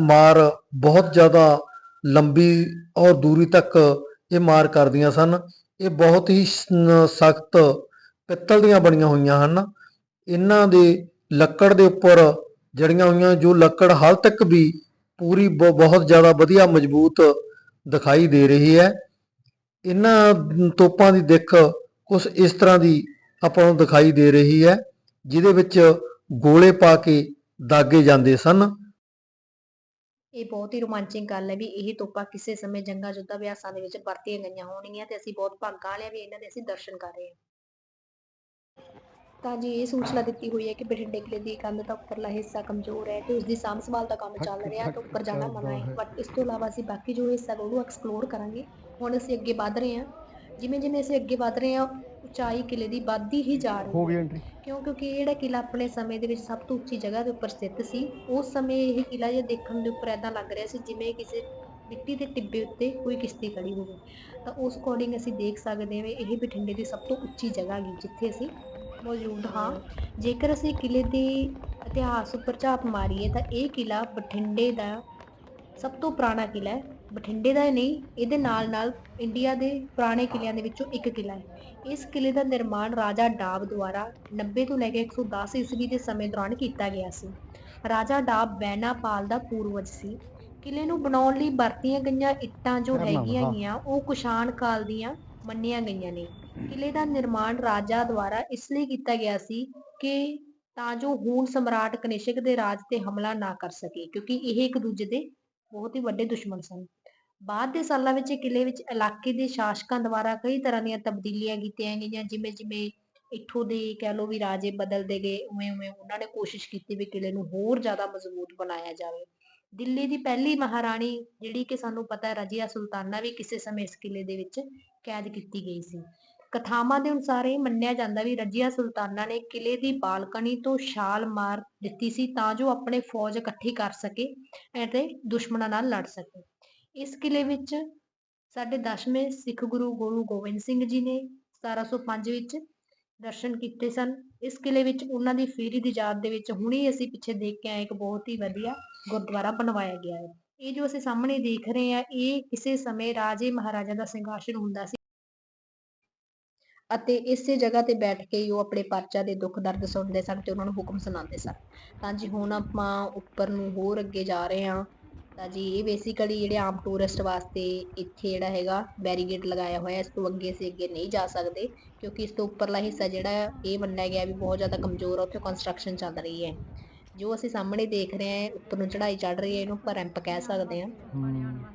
ਮਾਰ ਬਹੁਤ ਜ਼ਿਆਦਾ ਲੰਬੀ ਔਰ ਦੂਰੀ ਤੱਕ ਇਹ ਮਾਰ ਕਰਦੀਆਂ ਸਨ। ਇਹ ਬਹੁਤ ਹੀ ਸਖਤ ਪਿੱਤਲ ਦੀਆਂ ਬਣੀਆਂ ਹੋਈਆਂ ਹਨ। ਇਹਨਾਂ ਦੇ ਲੱਕੜ ਦੇ ਉੱਪਰ ਜੜੀਆਂ ਹੋਈਆਂ, ਜੋ ਲੱਕੜ ਹਾਲ ਤੱਕ ਵੀ ਪੂਰੀ ਬ- ਬਹੁਤ ਜ਼ਿਆਦਾ ਵਧੀਆ ਮਜ਼ਬੂਤ ਦਿਖਾਈ ਦੇ ਰਹੀ ਹੈ। ਇਹਨਾਂ ਤੋਪਾਂ ਦੀ ਦਿੱਖ ਕੁਝ ਇਸ ਤਰ੍ਹਾਂ ਦੀ ਆਪਾਂ ਨੂੰ ਦਿਖਾਈ ਦੇ ਰਹੀ ਹੈ, ਜਿਹਦੇ ਵਿੱਚ ਗੋਲੇ ਪਾ ਕੇ ਦਾਗੇ ਜਾਂਦੇ ਸਨ। ਇਹ ਬਹੁਤ ਹੀ ਰੋਮਾਂਚਿਕ ਗੱਲ ਹੈ ਵੀ ਇਹ ਤੋਪਾਂ ਕਿਸੇ ਸਮੇਂ ਜੰਗਾਂ, ਜੁੱਧਾਂ ਅਭਿਆਸਾਂ ਦੇ ਵਿੱਚ ਵਰਤੀਆਂ ਗਈਆਂ ਹੋਣਗੀਆਂ ਤੇ ਅਸੀਂ ਬਹੁਤ ਭਾਗਾਂ ਵਾਲੇ ਵੀ ਇਹਨਾਂ ਦੇ ਅਸੀਂ ਦਰਸ਼ਨ ਕਰ ਰਹੇ ਹਾਂ। ਤਾਂ ਜੀ ਇਹ ਸੂਚਨਾ ਦਿੱਤੀ ਹੋਈ ਹੈ ਕਿ ਬਠਿੰਡੇ ਕਿਲੇ ਦੀ ਕੰਧ ਦਾ ਉੱਪਰਲਾ ਹਿੱਸਾ ਕਮਜ਼ੋਰ ਹੈ ਤੇ ਉਸ ਦੀ ਸਾਂਭ ਸੰਭਾਲ ਦਾ ਕੰਮ ਚੱਲ ਰਿਹਾ ਤੇ ਉੱਪਰ ਜਾਣਾ ਮਨਾ ਹੈ। ਬਟ ਇਸ ਤੋਂ ਇਲਾਵਾ ਅਸੀਂ ਬਾਕੀ ਜੋ ਹਿੱਸਾ ਗਾ ਉਹਨੂੰ ਐਕਸਪਲੋਰ ਕਰਾਂਗੇ। ਹੁਣ ਅਸੀਂ ਅੱਗੇ ਵਧ ਰਹੇ ਹਾਂ। ਜਿਵੇਂ ਜਿਵੇਂ ਅਸੀਂ ਅੱਗੇ ਵਧ ਰਹੇ ਹਾਂ ਉਚਾਈ ਕਿਲੇ ਦੀ ਵੱਧਦੀ ਹੀ ਜਾ ਰਹੀ ਹੈ ਹੋ। ਗਈ ਐਂਟਰੀ ਕਿਉਂ? ਕਿਉਂਕਿ ਇਹ ਜਿਹੜਾ ਕਿਲਾ ਆਪਣੇ ਸਮੇਂ ਦੇ ਵਿੱਚ ਸਭ ਤੋਂ ਉੱਚੀ ਜਗ੍ਹਾ ਦੇ ਉੱਪਰ ਸਥਿਤ ਸੀ। ਉਸ ਸਮੇਂ ਇਹ ਕਿਲਾ ਜੇ ਦੇਖਣ ਦੇ ਉੱਪਰ ਐਦਾਂ ਲੱਗ ਰਿਹਾ ਸੀ ਜਿਵੇਂ ਕਿਸੇ ਮਿੱਟੀ ਦੇ ਟਿੱਬੇ ਉੱਤੇ ਕੋਈ ਕਿਸ਼ਤੀ ਖੜੀ ਹੋਵੇ। ਤਾਂ ਉਸ ਅਕੋਰਡਿੰਗ ਅਸੀਂ ਦੇਖ ਸਕਦੇ ਹਾਂ ਵੀ ਇਹ ਬਠਿੰਡੇ ਦੀ ਸਭ ਤੋਂ ਉੱਚੀ ਜਗ੍ਹਾ ਗਈ ਜਿੱਥੇ ਅਸੀਂ ਮੌਜੂਦ ਹਾਂ। ਜੇਕਰ ਅਸੀਂ ਕਿਲੇ ਦੇ ਇਤਿਹਾਸ ਉੱਪਰ ਝਾਤ ਮਾਰੀਏ ਤਾਂ ਇਹ ਕਿਲਾ ਬਠਿੰਡੇ ਦਾ ਸਭ ਤੋਂ ਪੁਰਾਣਾ ਕਿਲਾ ਹੈ। ਬਠਿੰਡੇ ਦਾ ਹੀ ਨਹੀਂ ਇਹਦੇ ਨਾਲ ਨਾਲ ਇੰਡੀਆ ਦੇ ਪੁਰਾਣੇ ਕਿਲਿਆਂ ਦੇ ਵਿੱਚੋਂ ਇੱਕ ਕਿਲਾ ਹੈ। ਇਸ ਕਿਲੇ ਦਾ ਨਿਰਮਾਣ ਰਾਜਾ ਡਾਬ ਦੁਆਰਾ 90 ਤੋਂ ਲੈ ਕੇ 110 ਈਸਵੀ ਦੇ ਸਮੇਂ ਦੌਰਾਨ ਕੀਤਾ ਗਿਆ ਸੀ। ਰਾਜਾ ਡਾਬ ਬੈਨਾਪਾਲ ਦਾ ਪੂਰਵਜ ਸੀ। ਕਿਲੇ ਨੂੰ ਬਣਾਉਣ ਲਈ ਵਰਤੀਆਂ ਗਈਆਂ ਇੱਟਾਂ ਜੋ ਹੈਗੀਆਂ। ਗੀਆਂ ਉਹ ਕੁਸ਼ਾਣ ਕਾਲ ਦੀਆਂ ਮੰਨੀਆਂ ਗਈਆਂ ਨੇ। ਕਿਲੇ ਦਾ ਨਿਰਮਾਣ ਰਾਜਾ ਦੁਆਰਾ ਇਸ ਲਈ ਕੀਤਾ ਗਿਆ ਸੀ ਕਿ ਤਾਂ ਜੋ ਹੂਣ ਸਮਰਾਟ ਕਨਿਸ਼ਕ ਦੇ ਰਾਜ ਤੇ ਹਮਲਾ ਨਾ ਕਰ ਸਕੇ, ਕਿਉਂਕਿ ਇਹ ਇੱਕ ਦੂਜੇ ਦੇ ਬਹੁਤ ਹੀ ਵੱਡੇ ਦੁਸ਼ਮਣ ਸਨ। ਬਾਅਦ ਦੇ ਸਾਲਾਂ ਵਿੱਚ ਕਿਲੇ ਵਿੱਚ ਇਲਾਕੇ ਦੇ ਸ਼ਾਸਕਾਂ ਦੁਆਰਾ ਕਈ ਤਰ੍ਹਾਂ ਦੀਆਂ ਤਬਦੀਲੀਆਂ ਕੀਤੀਆਂ ਗਈਆਂ, ਜਿਵੇਂ ਜਿਵੇਂ ਇੱਥੋਂ ਦੇ ਕਹਿ ਲਓ ਵੀ ਰਾਜੇ ਬਦਲਦੇ ਗਏ, ਉਵੇਂ ਉਵੇਂ ਉਹਨਾਂ ਨੇ ਕੋਸ਼ਿਸ਼ ਕੀਤੀ ਵੀ ਕਿਲੇ ਨੂੰ ਹੋਰ ਜ਼ਿਆਦਾ ਮਜ਼ਬੂਤ ਬਣਾਇਆ ਜਾਵੇ। ਦਿੱਲੀ ਦੀ ਪਹਿਲੀ ਮਹਾਰਾਣੀ ਜਿਹੜੀ ਕਿ ਸਾਨੂੰ ਪਤਾ ਹੈ, ਰਜੀਆ ਸੁਲਤਾਨਾ ਵੀ ਕਿਸੇ ਸਮੇਂ ਇਸ ਕਿਲੇ ਦੇ ਵਿੱਚ ਕੈਦ ਕੀਤੀ ਗਈ ਸੀ। ਕਥਾਵਾਂ ਦੇ ਅਨੁਸਾਰ ਇਹ ਮੰਨਿਆ ਜਾਂਦਾ ਵੀ ਰਜੀਆ ਸੁਲਤਾਨਾ ਨੇ ਕਿਲੇ ਦੀ ਬਾਲਕਨੀ ਤੋਂ ਛਾਲ ਮਾਰ ਦਿੱਤੀ ਸੀ ਤਾਂ ਜੋ ਆਪਣੇ ਫੌਜ ਇਕੱਠੀ ਕਰ ਸਕੇ ਅਤੇ ਦੁਸ਼ਮਣਾਂ ਨਾਲ ਲੜ ਸਕੇ। ਇਸ ਕਿਲੇ ਵਿੱਚ ਸਾਡੇ ਦਸਵੇਂ ਸਿੱਖ ਗੁਰੂ ਗੁਰੂ ਗੋਬਿੰਦ ਸਿੰਘ ਜੀ ਨੇ 1705 ਵਿੱਚ ਦਰਸ਼ਨ ਕੀਤੇ ਸਨ। ਇਸ ਕਿਲੇ ਵਿੱਚ ਉਹਨਾਂ ਦੀ ਫੇਰੀ ਦੀ ਯਾਦ ਦੇ ਵਿੱਚ ਹੁਣੇ ਅਸੀਂ ਪਿੱਛੇ ਦੇਖ ਕੇ ਆਏ ਇੱਕ ਬਹੁਤ ਹੀ ਵਧੀਆ ਗੁਰਦੁਆਰਾ ਬਣਵਾਇਆ ਗਿਆ ਹੈ। ਇਹ ਜੋ ਅਸੀਂ ਸਾਹਮਣੇ ਦੇਖ ਰਹੇ ਹਾਂ, ਇਹ ਕਿਸੇ ਸਮੇਂ ਰਾਜੇ ਮਹਾਰਾਜਾ ਦਾ ਸਿੰਘਾਸਨ ਹੁੰਦਾ ਸੀ ਅਤੇ ਇਸੇ ਜਗ੍ਹਾ ਤੇ ਬੈਠ ਕੇ ਹੀ ਉਹ ਆਪਣੇ ਪਰਚਾ ਦੇ ਦੁੱਖ ਦਰਦ ਸੁਣਦੇ ਸਨ ਤੇ ਉਹਨਾਂ ਨੂੰ ਹੁਕਮ ਸੁਣਾਉਂਦੇ ਸਨ। ਤਾਂ ਜੀ ਹੁਣ ਆਪਾਂ ਉੱਪਰ ਨੂੰ ਹੋਰ ਅੱਗੇ ਜਾ ਰਹੇ ਹਾਂ। ਤਾਂ ਜੀ ਇਹ ਬੇਸਿਕਲੀ ਜਿਹੜੇ ਆਮ ਟੂਰਿਸਟ ਵਾਸਤੇ ਇੱਥੇ ਜਿਹੜਾ ਹੈਗਾ ਬੈਰੀਗੇਟ ਲਗਾਇਆ ਹੋਇਆ, ਇਸ ਤੋਂ ਅੱਗੇ ਅਸੀਂ ਅੱਗੇ ਨਹੀਂ ਜਾ ਸਕਦੇ ਕਿਉਂਕਿ ਇਸ ਤੋਂ ਉੱਪਰਲਾ ਹਿੱਸਾ ਜਿਹੜਾ ਇਹ ਮੰਨਿਆ ਗਿਆ ਵੀ ਬਹੁਤ ਜ਼ਿਆਦਾ ਕਮਜ਼ੋਰ ਆ, ਉੱਥੇ ਕੰਸਟਰਕਸ਼ਨ ਚੱਲ ਰਹੀ ਹੈ। ਜੋ ਅਸੀਂ ਸਾਹਮਣੇ ਦੇਖ ਰਹੇ ਹਾਂ ਉੱਪਰ ਨੂੰ ਚੜ੍ਹਾਈ ਚੜ੍ਹ ਰਹੀ ਹੈ ਇਹਨੂੰ ਆਪਾਂ ਰੈਂਪ ਕਹਿ ਸਕਦੇ ਹਾਂ।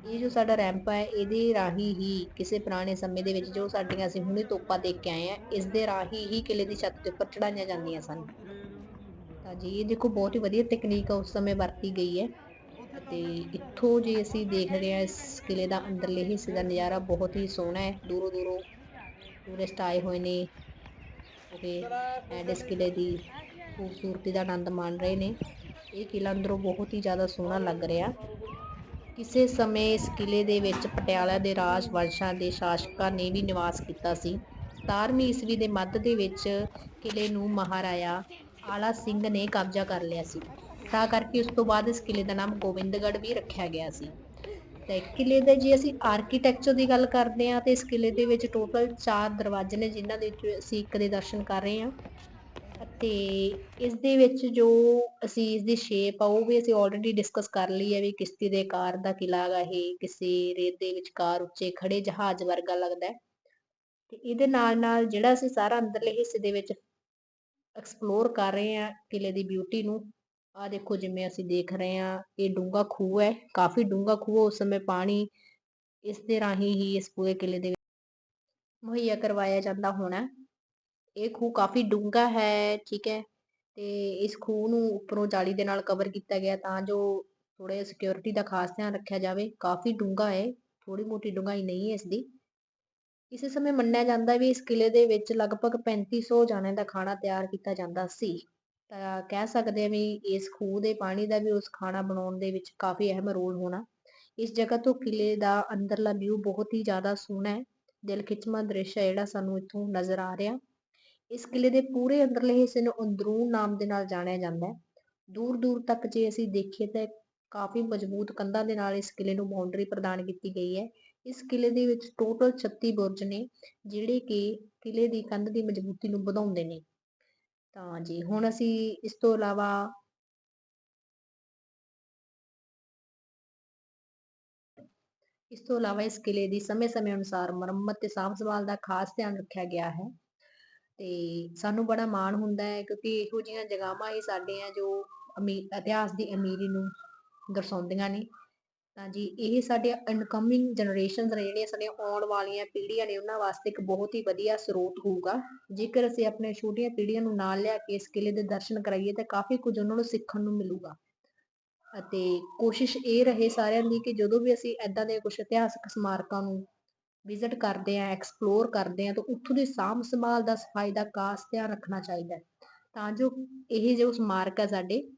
ਇਹ ਜੋ ਸਾਡਾ ਰੈਂਪ ਹੈ ਇਹਦੇ ਰਾਹੀਂ ਹੀ ਕਿਸੇ ਪੁਰਾਣੇ ਸਮੇਂ ਦੇ ਵਿੱਚ ਜੋ ਸਾਡੀਆਂ ਅਸੀਂ ਹੁਣੇ ਤੋਪਾਂ ਦੇਖ ਕੇ ਆਏ ਆ ਇਸ ਦੇ ਰਾਹੀਂ ਹੀ ਕਿਲੇ ਦੀ ਛੱਤ ਦੇ ਉੱਪਰ ਚੜਾਈਆਂ ਜਾਂਦੀਆਂ ਸਨ। ਤਾਂ ਜੀ ਇਹ ਦੇਖੋ ਬਹੁਤ ਹੀ ਵਧੀਆ ਟੈਕਨੀਕ ਉਸ ਸਮੇਂ ਵਰਤੀ ਗਈ ਹੈ। ਤੇ ਇੱਥੋਂ ਜੇ ਅਸੀਂ ਦੇਖ ਰਹੇ ਹਾਂ ਇਸ ਕਿਲੇ ਦਾ ਅੰਦਰਲੇ ਹਿੱਸੇ ਦਾ ਨਜ਼ਾਰਾ ਬਹੁਤ ਹੀ ਸੋਹਣਾ ਹੈ। ਦੂਰੋਂ ਦੂਰੋਂ ਟੂਰਿਸਟ ਆਏ ਹੋਏ ਨੇ। ਤੇ ਐਂਡ ਇਸ ਕਿਲੇ ਦੀ ਖੂਬਸੂਰਤੀ ਦਾ ਆਨੰਦ ਮਾਣ ਰਹੇ ਨੇ। ਇਹ ਕਿਲ੍ਹਾ ਅੰਦਰੋਂ ਬਹੁਤ ਹੀ ਜ਼ਿਆਦਾ ਸੋਹਣਾ ਲੱਗ ਰਿਹਾ। ਕਿਸੇ ਸਮੇਂ ਇਸ ਕਿਲੇ ਦੇ ਵਿੱਚ ਪਟਿਆਲਾ ਦੇ ਰਾਜ ਵੰਸ਼ਾਂ ਦੇ ਸ਼ਾਸਕਾਂ ਨੇ ਵੀ ਨਿਵਾਸ ਕੀਤਾ ਸੀ। 17ਵੀਂ ਈਸਵੀ ਦੇ ਮੱਧ ਦੇ ਵਿੱਚ ਕਿਲੇ ਨੂੰ ਮਹਾਰਾਜਾ ਆਲਾ ਸਿੰਘ ਨੇ ਕਬਜ਼ਾ ਕਰ ਲਿਆ ਸੀ। ਤਾਂ ਕਰਕੇ ਉਸ ਤੋਂ ਬਾਅਦ ਇਸ ਕਿਲੇ ਦਾ ਨਾਮ ਗੋਬਿੰਦਗੜ੍ਹ ਵੀ ਰੱਖਿਆ ਗਿਆ ਸੀ। ਤੇ ਕਿਲੇ ਦੇ ਜੇ ਅਸੀਂ ਆਰਕੀਟੈਕਚਰ ਦੀ ਗੱਲ ਕਰਦੇ ਹਾਂ, ਤੇ ਇਸ ਕਿਲੇ ਦੇ ਵਿੱਚ ਟੋਟਲ 4 ਦਰਵਾਜ਼ੇ ਨੇ, ਜਿਨ੍ਹਾਂ ਦੇ ਵਿੱਚ ਅਸੀਂ ਇੱਕ ਦੇ ਦਰਸ਼ਨ ਕਰ ਰਹੇ ਹਾਂ। ਅਤੇ ਇਸ ਦੇ ਵਿੱਚ ਜੋ ਅਸੀਂ ਇਸ ਦੀ ਸ਼ੇਪ ਆ, ਉਹ ਵੀ ਅਸੀਂ ਆਲਰੇਡੀ ਡਿਸਕਸ ਕਰ ਲਈ ਹੈ ਵੀ ਕਿਸ਼ਤੀ ਦੇ ਆਕਾਰ ਦਾ ਕਿਲਾ ਹੈਗਾ ਇਹ, ਕਿਸੇ ਰੇਤ ਦੇ ਵਿਚਕਾਰ ਉੱਚੇ ਖੜੇ ਜਹਾਜ਼ ਵਰਗਾ ਲੱਗਦਾ ਹੈ। ਤੇ ਇਹਦੇ ਨਾਲ ਨਾਲ ਜਿਹੜਾ ਅਸੀਂ ਸਾਰਾ ਅੰਦਰਲੇ ਹਿੱਸੇ ਦੇ ਵਿੱਚ ਐਕਸਪਲੋਰ ਕਰ ਰਹੇ ਹਾਂ ਕਿਲੇ ਦੀ ਬਿਊਟੀ ਨੂੰ ਆ ਦੇਖੋ ਜਿਵੇਂ ਅਸੀਂ ਦੇਖ ਰਹੇ ਹਾਂ, ਇਹ ਡੂੰਘਾ ਖੂਹ ਹੈ, ਕਾਫੀ ਡੂੰਘਾ ਖੂਹ ਉਸ ਸਮੇਂ ਪਾਣੀ ਇਸ ਦੇ ਰਾਹੀਂ ਹੀ ਇਸ ਪੂਰੇ ਕਿਲੇ ਦੇ ਮੁਹੱਈਆ ਕਰਵਾਇਆ ਜਾਂਦਾ ਹੋਣਾ ਇਹ ਖੂਹ ਕਾਫੀ ਡੂੰਘਾ ਹੈ, ਠੀਕ ਹੈ, ਤੇ ਇਸ ਖੂਹ ਨੂੰ ਉੱਪਰੋਂ ਜਾਲੀ ਦੇ ਨਾਲ ਕਵਰ ਕੀਤਾ ਗਿਆ ਤਾਂ ਜੋ ਥੋੜੇ ਸਿਕਿਉਰਿਟੀ ਦਾ ਖਾਸ ਧਿਆਨ ਰੱਖਿਆ ਜਾਵੇ, ਕਾਫੀ ਡੂੰਘਾ ਹੈ ਥੋੜੀ ਮੋਟੀ ਡੂੰਘਾਈ ਨਹੀਂ ਹੈ ਇਸ ਦੀ ਇਸੇ ਸਮੇਂ ਮੰਨਿਆ ਜਾਂਦਾ ਵੀ ਇਸ ਕਿਲੇ ਦੇ ਵਿੱਚ ਲਗਭਗ 3500 ਜਾਣਿਆਂ ਦਾ ਖਾਣਾ ਤਿਆਰ ਕੀਤਾ ਜਾਂਦਾ ਸੀ। ਤਾਂ ਕਹਿ ਸਕਦੇ ਹਾਂ ਵੀ ਇਸ ਖੂਹ ਦੇ ਪਾਣੀ ਦਾ ਵੀ ਉਸ ਖਾਣਾ ਬਣਾਉਣ ਦੇ ਵਿੱਚ ਕਾਫੀ ਅਹਿਮ ਰੋਲ ਹੋਣਾ। ਇਸ ਜਗ੍ਹਾ ਤੋਂ ਕਿਲੇ ਦਾ ਅੰਦਰਲਾ ਵਿਊ ਬਹੁਤ ਹੀ ਜ਼ਿਆਦਾ ਸੋਹਣਾ ਹੈ, ਦਿਲ ਖਿੱਚਵਾਂ ਦ੍ਰਿਸ਼ ਹੈ ਜਿਹੜਾ ਸਾਨੂੰ ਇੱਥੋਂ ਨਜ਼ਰ ਆ ਰਿਹਾ। ਇਸ ਕਿਲੇ ਦੇ ਪੂਰੇ ਅੰਦਰਲੇ ਹਿੱਸੇ ਨੂੰ ਅੰਦਰੂਨ ਨਾਮ ਦੇ ਨਾਲ ਜਾਣਿਆ ਜਾਂਦਾ ਹੈ। ਦੂਰ ਦੂਰ ਤੱਕ ਜੇ ਅਸੀਂ ਦੇਖੀਏ ਤਾਂ ਕਾਫੀ ਮਜ਼ਬੂਤ ਕੰਧਾਂ ਦੇ ਨਾਲ ਇਸ ਕਿਲੇ ਨੂੰ ਬਾਉਂਡਰੀ ਪ੍ਰਦਾਨ ਕੀਤੀ ਗਈ ਹੈ। ਇਸ ਕਿਲੇ ਦੇ ਵਿੱਚ ਟੋਟਲ 36 ਬੁਰਜ ਨੇ, ਜਿਹੜੇ ਕਿ ਕਿਲੇ ਦੀ ਕੰਧ ਦੀ ਮਜ਼ਬੂਤੀ ਨੂੰ ਵਧਾਉਂਦੇ ਨੇ। ਤਾਂ ਜੀ, ਹੁਣ ਅਸੀਂ ਇਸ ਤੋਂ ਇਲਾਵਾ ਇਸ ਤੋਂ ਇਲਾਵਾ ਇਸ ਕਿਲੇ ਦੀ ਸਮੇਂ-ਸਮੇਂ ਅਨੁਸਾਰ ਮੁਰੰਮਤ ਤੇ ਸਾਂਭ ਸੰਭਾਲ ਦਾ ਖਾਸ ਧਿਆਨ ਰੱਖਿਆ ਗਿਆ ਹੈ। ਤੇ ਸਾਨੂੰ ਬੜਾ ਮਾਣ ਹੁੰਦਾ ਹੈ ਕਿਉਂਕਿ ਇਹੋ ਜਿਹੀਆਂ ਜਗ੍ਹਾਵਾਂ ਹੀ ਸਾਡੇ ਆ ਜੋ ਅਮੀ, ਇਤਿਹਾਸ ਦੀ ਅਮੀਰੀ ਨੂੰ ਦਰਸਾਉਂਦੀਆਂ ਨੇ। ਤਾਂ ਜੀ, ਇਹ ਸਾਡੇ ਇਨਕਮਿੰਗ ਜਨਰੇਸ਼ਨਸ ਨੇ ਜਿਹੜੀਆਂ ਸਾਡੀਆਂ ਆਉਣ ਵਾਲੀਆਂ ਪੀੜ੍ਹੀਆਂ ਨੇ, ਉਹਨਾਂ ਵਾਸਤੇ ਇੱਕ ਬਹੁਤ ਹੀ ਵਧੀਆ ਸਰੋਤ ਹੋਊਗਾ। ਜੇਕਰ ਅਸੀਂ ਆਪਣੇ ਛੋਟੀਆਂ ਪੀੜ੍ਹੀਆਂ ਨੂੰ ਨਾਲ ਲਿਆ ਕੇ ਇਸ ਕਿਲੇ ਦੇ ਦਰਸ਼ਨ ਕਰਾਈਏ, ਤਾਂ ਕਾਫੀ ਕੁਝ ਉਹਨਾਂ ਨੂੰ ਸਿੱਖਣ ਨੂੰ ਮਿਲੂਗਾ। ਅਤੇ ਕੋਸ਼ਿਸ਼ ਇਹ ਰਹੇ ਸਾਰਿਆਂ ਦੀ ਕਿ ਜਦੋਂ ਵੀ ਅਸੀਂ ਐਦਾਂ ਦੇ ਕੁਝ ਇਤਿਹਾਸਕ ਸਮਾਰਕਾਂ ਨੂੰ ਵਿਜ਼ਿਟ ਕਰਦੇ ਆ ਐਕਸਪਲੋਰ ਕਰਦੇ ਆ ਤਾਂ ਉੱਥੋਂ ਦੀ ਸਾਂਭ ਸੰਭਾਲ ਦਾ ਸਫ਼ਾਈ ਦਾ ਖਾਸ ਧਿਆਨ ਰੱਖਣਾ ਚਾਹੀਦਾ ਹੈ। ਤਾਂ ਜੋ ਇਹ ਜੋ ਸਮਾਰਕ ਆ ਸਾਡੇ,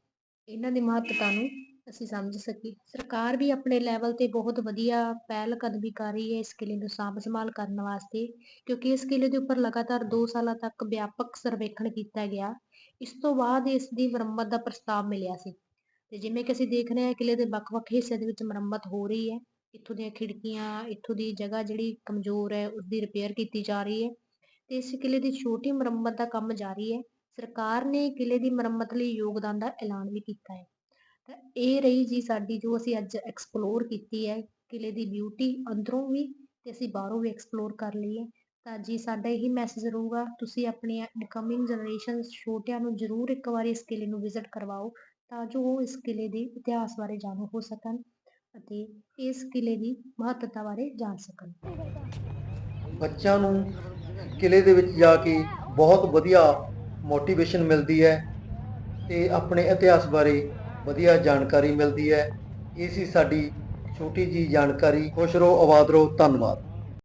ਇਹਨਾਂ ਦੀ ਮਹੱਤਤਾ ਨੂੰ ਅਸੀਂ ਸਮਝ ਸਕੀਏ। ਸਰਕਾਰ ਵੀ ਆਪਣੇ ਲੈਵਲ ਤੇ ਬਹੁਤ ਵਧੀਆ ਪਹਿਲ ਕਦਮੀ ਕਰ ਰਹੀ ਹੈ ਇਸ ਕਿਲੇ ਨੂੰ ਸਾਂਭ ਸੰਭਾਲ ਕਰਨ ਵਾਸਤੇ, ਕਿਉਂਕਿ ਇਸ ਕਿਲੇ ਦੇ ਉੱਪਰ ਲਗਾਤਾਰ 2 ਸਾਲਾਂ ਤੱਕ ਵਿਆਪਕ ਸਰਵੇਖਣ ਕੀਤਾ ਗਿਆ। ਇਸ ਤੋਂ ਬਾਅਦ ਇਸ ਦੀ ਮੁਰੰਮਤ ਦਾ ਪ੍ਰਸਤਾਵ ਮਿਲਿਆ ਸੀ। ਤੇ ਜਿਵੇਂ ਕਿ ਅਸੀਂ ਦੇਖ ਰਹੇ ਹਾਂ, ਕਿਲੇ ਦੇ ਵੱਖ-ਵੱਖ ਹਿੱਸਿਆਂ ਦੇ ਵਿੱਚ ਮੁਰੰਮਤ ਹੋ ਰਹੀ ਹੈ। ਇੱਥੋਂ ਦੀਆਂ ਖਿੜਕੀਆਂ, ਇੱਥੋਂ ਦੀ ਜਗ੍ਹਾ ਜਿਹੜੀ ਕਮਜ਼ੋਰ ਹੈ ਉਸ ਦੀ ਰਿਪੇਅਰ ਕੀਤੀ ਜਾ ਰਹੀ ਹੈ ਤੇ ਇਸ ਕਿਲ੍ਹੇ ਦੀ ਛੋਟੀ ਮੁਰੰਮਤ ਦਾ ਕੰਮ ਜਾਰੀ ਹੈ। ਸਰਕਾਰ ਨੇ ਕਿਲ੍ਹੇ ਦੀ ਮੁਰੰਮਤ ਲਈ ਯੋਗਦਾਨ ਦਾ ਐਲਾਨ ਵੀ ਕੀਤਾ ਹੈ। ਤਾਂ ਇਹ ਰਹੀ ਜੀ ਸਾਡੀ ਜੋ ਅਸੀਂ ਅੱਜ ਐਕਸਪਲੋਰ ਕੀਤੀ ਹੈ ਕਿਲ੍ਹੇ ਦੀ ਬਿਊਟੀ ਅੰਦਰੋਂ ਵੀ ਤੇ ਅਸੀਂ ਬਾਹਰੋਂ ਵੀ ਐਕਸਪਲੋਰ ਕਰ ਲਈ ਹੈ ਤਾਂ ਜੀ ਸਾਡਾ ਇਹੀ ਮੈਸੇਜ ਰਹੂਗਾ, ਤੁਸੀਂ ਆਪਣੀਆਂ ਇਨਕਮਿੰਗ ਜਨਰੇਸ਼ਨ ਛੋਟਿਆਂ ਨੂੰ ਜ਼ਰੂਰ ਇੱਕ ਵਾਰੀ ਇਸ ਕਿਲ੍ਹੇ ਨੂੰ ਵਿਜ਼ਿਟ ਕਰਵਾਓ ਤਾਂ ਜੋ ਉਹ ਇਸ ਕਿਲੇ ਦੇ ਇਤਿਹਾਸ ਬਾਰੇ ਜਾਣੂ ਹੋ ਸਕਣ। ਅਤੇ ਇਸ ਕਿਲੇ ਦੀ ਮਹੱਤਤਾ ਬਾਰੇ ਜਾਣ ਸਕਣ। ਬੱਚਿਆਂ ਨੂੰ ਕਿਲੇ ਦੇ ਵਿੱਚ ਜਾ ਕੇ ਬਹੁਤ ਵਧੀਆ ਮੋਟੀਵੇਸ਼ਨ ਮਿਲਦੀ ਹੈ ਤੇ ਆਪਣੇ ਇਤਿਹਾਸ ਬਾਰੇ ਵਧੀਆ ਜਾਣਕਾਰੀ ਮਿਲਦੀ ਹੈ। ਇਹ ਸੀ ਸਾਡੀ ਛੋਟੀ ਜੀ ਜਾਣਕਾਰੀ, ਖੁਸ਼ ਰਹੋ, ਆਬਾਦ ਰਹੋ, ਧੰਨਵਾਦ।